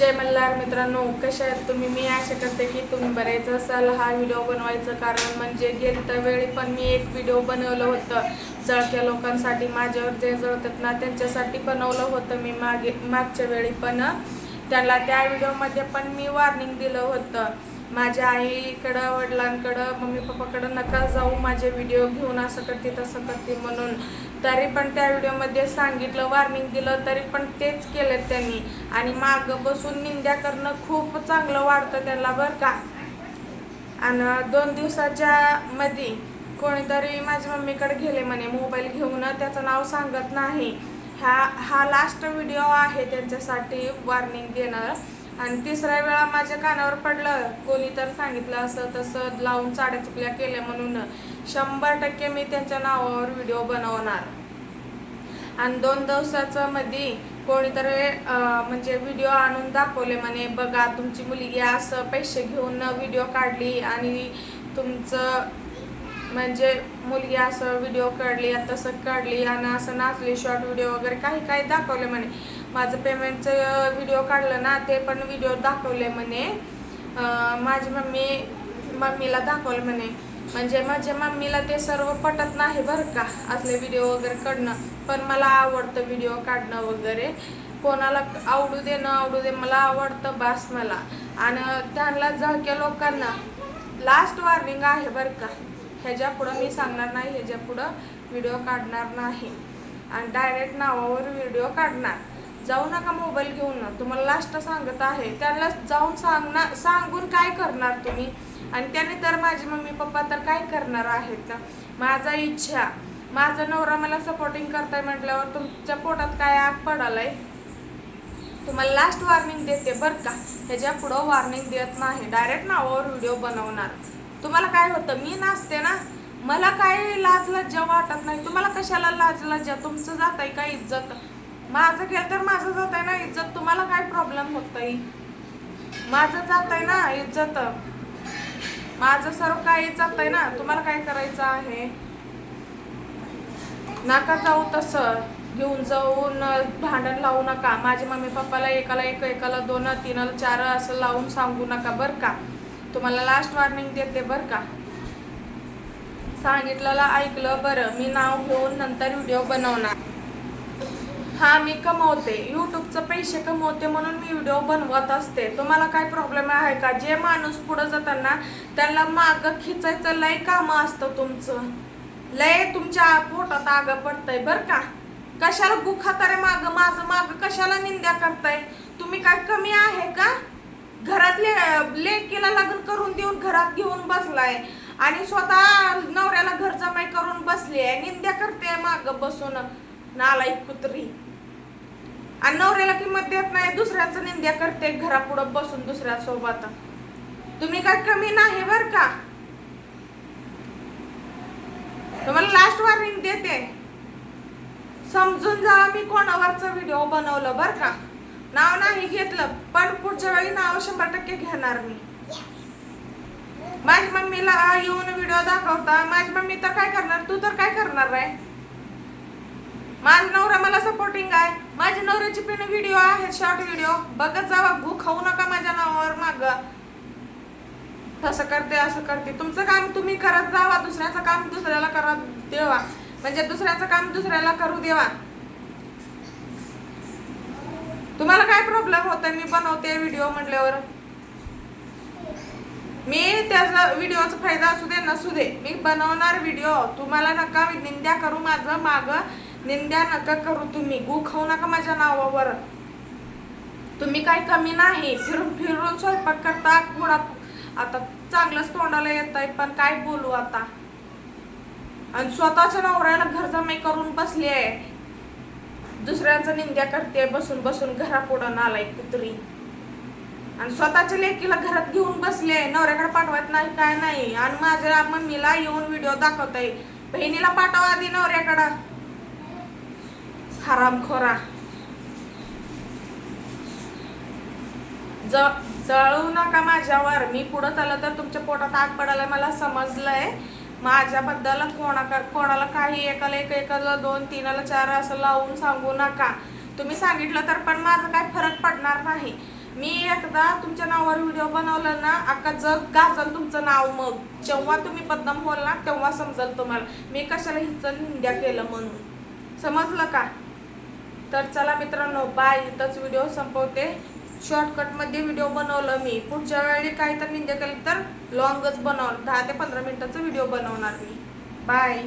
जय मल्हार मित्रांनो कशा आहेत तुम्ही? मी आशा करते की तुम्ही बरेच असाल. हा व्हिडिओ बनवायचं कारण म्हणजे गेल्या वेळी पण मी एक व्हिडिओ बनवलं होतं. जळक्या लोकांसाठी माझ्यावर जे जळतात ना त्यांच्यासाठी बनवलं होतं मी मागे मागच्या वेळी पण. त्याला त्या व्हिडिओमध्ये पण मी वॉर्निंग दिलं होतं. माझ्या आईकडं वडिलांकडं मम्मी पप्पाकडं नका जाऊ माझे व्हिडिओ घेऊन असं करते तसं करते म्हणून. तरी पण त्या व्हिडिओमध्ये सांगितलं वॉर्निंग दिलं तरी पण तेच केलं त्यांनी. आणि मागं बसून निंद्या करणं खूप चांगलं वाटतं त्यांना बरं का. आणि दोन दिवसाच्या मध्ये कोणीतरी माझ्या मम्मीकडे गेले म्हणे मोबाईल घेऊन त्याचं नाव सांगत नाही. हा हा लास्ट व्हिडिओ आहे त्यांच्यासाठी वॉर्निंग देणार आणि तिसऱ्या वेळा माझ्या कानावर पडलं. कोणी तर सांगितलं असं तसं लावून चाड्या चुकल्या केल्या म्हणून. शंभर टक्के मी त्यांच्या नावावर व्हिडिओ बनवणार. आणि दोन दिवसाचं मध्ये कोणीतरी म्हणजे व्हिडिओ आणून दाखवले म्हणे बघा तुमची मुलगी असं पैसे घेऊन व्हिडिओ काढली आणि तुमचं म्हणजे मुलगी असं व्हिडिओ काढली तसं काढली आणि असं नाचली शॉर्ट व्हिडिओ वगैरे काही काही दाखवले म्हणे. माझं पेमेंटचं व्हिडिओ काढलं ना ते पण व्हिडिओ दाखवले म्हणे. माझी मम्मी मम्मीला दाखवलं म्हणे. म्हणजे माझ्या मम्मीला ते सर्व पटत नाही बरं का असले व्हिडिओ वगैरे काढणं. पण मला आवडतं व्हिडिओ काढणं वगैरे. कोणाला आवडू दे न आवडू दे मला आवडतं बास मला. आणि त्यांना झळक्या लोकांना लास्ट वॉर्निंग आहे बरं का. ह्याच्या पुढं मी सांगणार नाही ह्याच्या पुढं व्हिडिओ काढणार नाही. आणि डायरेक्ट नावावर व्हिडिओ काढणार. जाऊ नका मोबाईल घेऊन ना. तुम्हाला लास्ट सांगत आहे. त्यांना जाऊन सांगणार सांगून काय करणार तुम्ही? आणि त्याने तर माझे मम्मी पप्पा तर काय करणार आहेत ना माझा इच्छा. माझा नवरा मला सपोर्टिंग करताय म्हटल्यावर तुमच्या पोटात काय आग पडालाय? तुम्हाला लास्ट वॉर्निंग देते बरं का. ह्याच्या पुढं वॉर्निंग देत नाही. डायरेक्ट नावावर व्हिडिओ बनवणार. तुम्हाला काय होतं? मी नाचते ना. मला काय लाज लज्जा वाटत नाही. तुम्हाला कशाला लाज लज्जा तुमचं जात आहे का इज्जत? माझं केलं तर माझं जात आहे ना इज्जत. तुम्हाला काय प्रॉब्लेम होत आहे माझं जात आहे ना इज्जत. माझं सर्व काही जात आहे ना तुम्हाला काय करायचं आहे? नका जाऊ तसं. घेऊन जाऊन भांडण लावू नका. माझ्या मम्मी पप्पाला एकाला एक एकाला दोन तीनाला चार असं लावून सांगू नका बरं का? तुम्हाला लास्ट वॉर्निंग देते बरं का? सांगितलं ऐकलं बरं. मी नाव घेऊन नंतर व्हिडिओ बनवणार. हा मी कमवते. यूट्यूबचं पैसे कमवते म्हणून मी व्हिडिओ बनवत असते. तुम्हाला काय प्रॉब्लेम आहे का? जे माणूस पुढं जाताना त्यांना मागं खिचायचं लय कामं असतं तुमचं. लय तुमच्या पोटात आगं पडतंय बरं का? कशाला गुखातारे माग माझं माग कशाला निंद्या करताय? तुम्ही काय कमी आहे का? घरातले लेकीला लग्न करून देऊन घरात घेऊन बसलाय आणि स्वतः नवऱ्याला घर जमाई करून बसली आहे निंद्या करते माग बसून. नालाई कुत्री. आणि नवऱ्याला किंमत देत नाही दुसऱ्याचं निंद्या करते घरापुढं बसून दुसऱ्यासोबत तुम्ही काय कमी नाही बर का? तुम्हाला लास्ट वॉर्निंग देते. समजून जा मी कोणावरचं व्हिडिओ बनवलं बर का? नाव नाही घेतलं पण पुढच्या वेळी नाव शंभर टक्के घेणार मी. माझ्या मम्मीला येऊन व्हिडिओ दाखवता माझी मम्मी तर काय करणार? तू तर काय करणार आहे माझा नवरा मला सपोर्टिंग आहे. नवऱ्याची पिणं व्हिडिओ आहेत शॉर्ट व्हिडिओ बघत जावा भू खाऊ नका माझ्या नावावर माग. तसं करते असं करते. तुमचं काम तुम्ही करत जावा दुसऱ्याचं काम दुसऱ्याला करत देवा. म्हणजे दुसऱ्याचं काम दुसऱ्याला करू देवा. तुम्हाला काय प्रॉब्लेम होता? मी बनवते व्हिडिओ म्हटल्यावर. मी त्याचा व्हिडिओचा फायदा असू दे नसू दे. मी बनवणार व्हिडिओ तुम्हाला नका निंद्या करू माझं माग. निंद्या नका करू तुम्ही. गु खाऊ नका माझ्या नावावर. तुम्ही काय कमी नाही. फिरून फिरून स्वयंपाक करता. पुढा आता चांगलंच तोंडाला येत आहे पण काय बोलू आता? आणि स्वतःच्या नवऱ्याला घर जमाई करून बसली आहे दुसऱ्यांचा निंद्या करते बसून बसून घरापुढं नालाय कुत्री. आणि स्वतःच्या लेकीला घरात घेऊन बसले नवऱ्याकडे पाठवत नाही काय नाही. आणि माझ्या मम्मीला येऊन व्हिडिओ दाखवताय. बहिणीला पाठवा आधी नवऱ्याकडं. हरामखोरा ज जळू नका माझ्यावर. मी पुढं चाललं तर तुमच्या पोटात आग पडायला मला समजलंय. माझ्याबद्दल कोणा कोणाला काही एकाला एक एकाला दोन तीनाला चार असं लावून सांगू नका. तुम्ही सांगितलं तर पण माझं काय फरक पडणार नाही. मी एकदा तुमच्या नावावर व्हिडिओ बनवला ना अख्खा जग गाजल तुमचं नाव मग. जेव्हा तुम्ही बदनाम होल ना तेव्हा समजल तुम्हाला. मी कशाला हिचं निंड्या केलं म्हणून? समजलं का? तर चला मित्रांनो बाय इथंच व्हिडिओ संपवते. शॉर्टकटमध्ये व्हिडिओ बनवलं मी. पुढच्या वेळी काही तर निंजा केलं तर लॉंगच बनवलं दहा ते पंधरा मिनटाचा व्हिडिओ बनवणार मी. बाय